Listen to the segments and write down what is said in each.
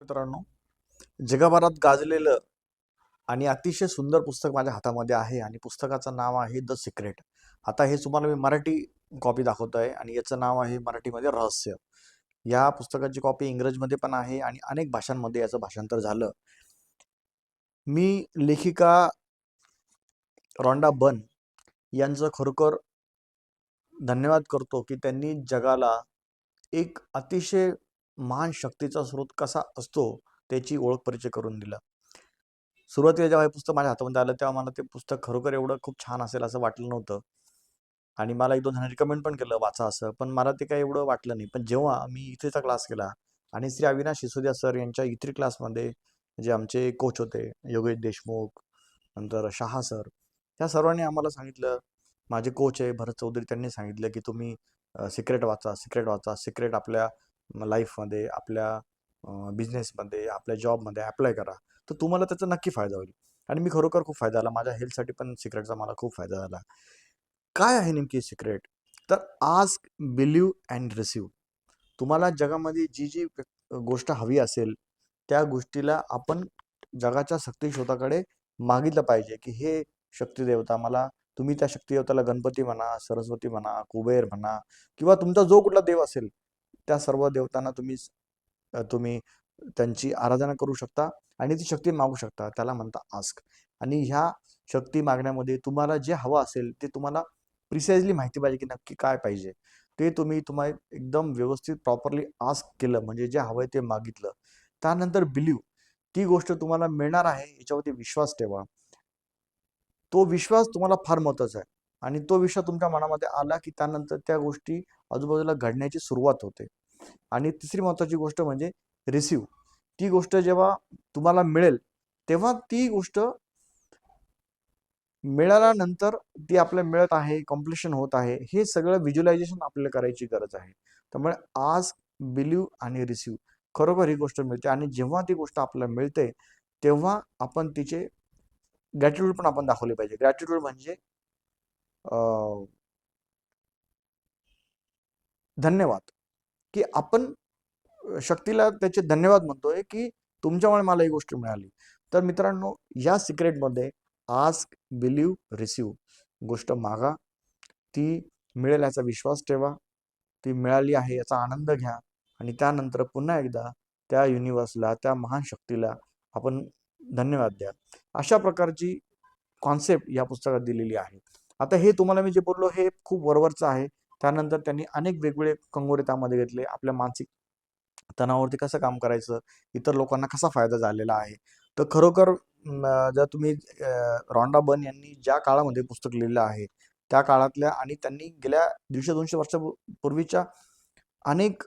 मित्रांनो जगभरात गाजलेलं आणि अतिशय सुंदर पुस्तक माझ्या हातामध्ये आहे आणि पुस्तकाचं नाव आहे द सिक्रेट आता हे तुम्हाला मी मराठी कॉपी दाखवतो आहे आणि याचं नाव आहे मराठीमध्ये रहस्य. या पुस्तकाची कॉपी इंग्रजीमध्ये पण आहे आणि अनेक भाषांमध्ये याचं भाषांतर झालं. मी लेखिका रॉन्डा बन यांचं खरोखर धन्यवाद करतो की त्यांनी जगाला एक अतिशय महान शक्तीचा स्रोत कसा असतो त्याची ओळख परिचय करून दिला. सुरुवातीला जेव्हा हे पुस्तक माझ्या हातामध्ये आलं तेव्हा मला ते पुस्तक खरोखर एवढं खूप छान असेल असं वाटलं नव्हतं. आणि मला एक दोन जणांनी रिकमेंड पण केलं वाचा असं पण मला ते काही एवढं वाटलं नाही. पण जेव्हा मी इथेचा क्लास केला आणि श्री अविनाश सिसोदिया सर यांच्या इत्री क्लासमध्ये जे आमचे कोच होते योगेश देशमुख नंतर शहा सर त्या सर्वांनी आम्हाला सांगितलं. माझे कोच आहे भरत चौधरी त्यांनी सांगितलं की तुम्ही सिक्रेट वाचा सिक्रेट वाचा सिक्रेट आपल्या लाईफमध्ये आपल्या बिझनेसमध्ये आपल्या जॉबमध्ये अप्लाय करा तर तुम्हाला त्याचा नक्की फायदा होईल. आणि मी खरोखर खूप फायदा झाला. माझ्या हेल्थसाठी पण सिक्रेटचा मला खूप फायदा झाला. काय आहे नेमकी सिक्रेट तर आस्क बिलीव अँड रिसीव तुम्हाला जगामध्ये जी जी गोष्ट हवी असेल त्या गोष्टीला आपण जगाच्या शक्ती शोधाकडे मागितलं पाहिजे की हे शक्ती देवता मला तुम्ही त्या शक्ती देवताला गणपती म्हणा सरस्वती म्हणा कुबेर म्हणा किंवा तुमचा जो कुठला देव असेल त्या सर्व देवतांना तुम्ही तुम्ही त्यांची आराधना करू शकता आणि ती शक्ती मागू शकता त्याला म्हणता आस्क. आणि ह्या शक्ती मागण्यामध्ये तुम्हाला जे हवं असेल ते तुम्हाला प्रिसाइजली माहिती पाहिजे की नक्की काय पाहिजे. ते तुम्ही तुम्हाला एकदम व्यवस्थित प्रॉपरली आस्क केलं म्हणजे जे हवंय ते मागितलं. त्यानंतर बिलीव. ती गोष्ट तुम्हाला मिळणार आहे याच्यावरती विश्वास ठेवा. तो विश्वास तुम्हाला फार महत्त्वाचा आहे. आणि तो विषय तुमच्या मनामध्ये आला की त्यानंतर त्या गोष्टी आजूबाजूला घडण्याची सुरुवात होते. आणि तिसरी महत्वाची गोष्ट म्हणजे रिसिव्ह ती गोष्ट जेव्हा तुम्हाला मिळेल तेव्हा ती गोष्ट मिळाल्यानंतर ती आपल्याला मिळत आहे कॉम्प्लिशन होत आहे हे सगळं व्हिज्युलायझेशन आपल्याला करायची गरज आहे. त्यामुळे आज बिलीव आणि रिसिव्ह खरोखर ही गोष्ट मिळते आणि जेव्हा ती गोष्ट आपल्याला मिळते तेव्हा आपण तिचे ग्रॅटिट्यूड पण आपण दाखवले पाहिजे. ग्रॅटिट्यूड म्हणजे धन्यवाद. की आपण शक्तीला त्याचे धन्यवाद म्हणतोय की तुमच्यामुळे मला ही गोष्ट मिळाली. तर मित्रांनो या सिक्रेटमध्ये आस्क बिलीव रिसीव गोष्ट मागा. ती मिळेल याचा विश्वास ठेवा. ती मिळाली आहे याचा आनंद घ्या. आणि त्यानंतर पुन्हा एकदा त्या युनिवर्सला त्या महान शक्तीला आपण धन्यवाद द्या. अशा प्रकारची कॉन्सेप्ट या पुस्तकात दिलेली आहे. आता हे तुम्हाला मी जे बोललो हे खूप वरवरचं आहे. त्यानंतर त्यांनी अनेक वेगवेगळे कंगोरे त्यामध्ये घेतले. आपल्या मानसिक तणावावरती कसं काम करायचं? इतर लोकांना कसा फायदा झालेला आहे? तर खरोखर जर तुम्ही रॉन्डा बन यांनी ज्या काळामध्ये पुस्तक लिहिलं आहे त्या काळातल्या आणि त्यांनी गेल्या दीडशे दोनशे वर्षापूर्वीच्या अनेक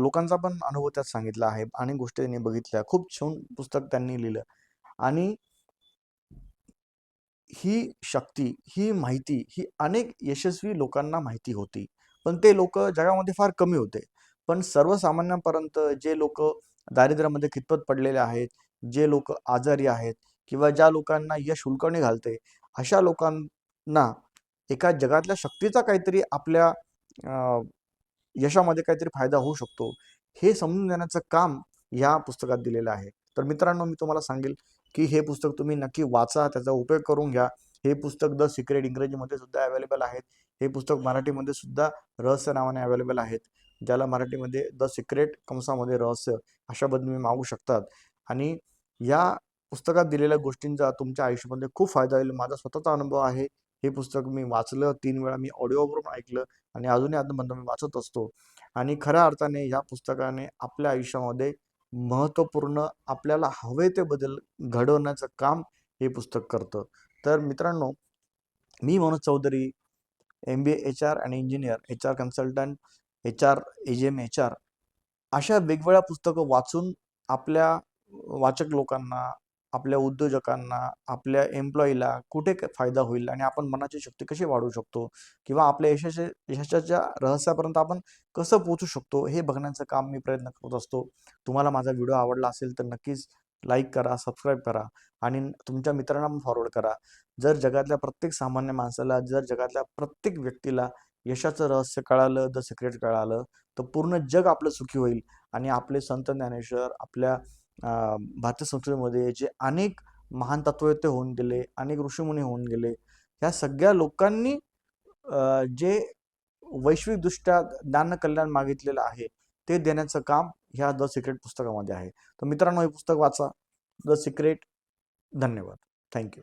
लोकांचा पण अनुभव त्यात सांगितला आहे. अनेक गोष्टी त्यांनी बघितल्या. खूप छान पुस्तक त्यांनी लिहिलं. आणि ही शक्ती ही माहिती ही अनेक यशस्वी लोकांना माहिती होती. पण ते लोक जगामध्ये फार कमी होते. पण सर्वसामान्यांपर्यंत जे लोक दारिद्र्यामध्ये खितपत पडलेले आहेत जे लोक आजारी आहेत किंवा ज्या लोकांना यश हुलकणी घालते अशा लोकांना एका जगातल्या शक्तीचा काहीतरी आपल्या यशामध्ये काहीतरी फायदा होऊ शकतो. हे समजून देण्याचं काम या पुस्तकात दिलेलं आहे. तर मित्रांनो मी तुम्हाला सांगेल की हे पुस्तक तुम्ही नक्की वाचा त्याचा उपयोग करून घ्या. हे पुस्तक द सिक्रेट इंग्रजीमध्ये सुद्धा अवेलेबल आहेत. हे पुस्तक मराठीमध्ये सुद्धा रहस्य नावाने अवेलेबल आहेत. ज्याला मराठीमध्ये द सिक्रेट कंसामध्ये रहस्य अशा तुम्ही मागू शकतात. आणि या पुस्तकात दिलेल्या गोष्टींचा तुमच्या आयुष्यामध्ये खूप फायदा होईल. माझा स्वतःचा अनुभव आहे. हे पुस्तक मी वाचलं. तीन वेळा मी ऑडिओवरून ऐकलं आणि अजूनही आतापर्यंत मी वाचत असतो. आणि खऱ्या अर्थाने या पुस्तकाने आपल्या आयुष्यामध्ये महत्त्वपूर्ण आपल्याला हवे ते बदल घडवण्याचं काम हे पुस्तक करतं. तर मित्रांनो मी Manoj Chaudhary M B A H R आणि engineer H R consultant H R A G M H R अशा वेगवेगळ्या पुस्तकं वाचून आपल्या वाचक लोकांना आपल्या उद्योजकांना आपल्या एम्प्लॉईला कुठे फायदा होईल आणि आपण मनाची शक्ती कशी वाढवू शकतो? किंवा आपल्या यशाच्या यशाच्या रहस्यापर्यंत आपण कसं पोहोचू शकतो? हे बघण्याचं काम मी प्रयत्न करत असतो. तुम्हाला माझा व्हिडिओ आवडला असेल तर नक्कीच लाईक करा सबस्क्राईब करा आणि तुमच्या मित्रांना पण फॉरवर्ड करा. जर जगातल्या प्रत्येक सामान्य माणसाला जर जगातल्या प्रत्येक व्यक्तीला यशाचं रहस्य कळालं द सिक्रेट कळालं तर पूर्ण जग आपलं सुखी होईल आणि आपले संत ज्ञानेश्वर आपल्या भारतीय संस्कृतीमध्ये जे अनेक महान तत्ववेत्ते होऊन गेले अनेक ऋषीमुनी होऊन गेले ह्या सगळ्या लोकांनी जे वैश्विकदृष्ट्या ज्ञान कल्याण मागितलेलं आहे ते देण्याचं काम ह्या द सिक्रेट पुस्तकामध्ये आहे. तर मित्रांनो हे पुस्तक वाचा. The secret. धन्यवाद. Thank you.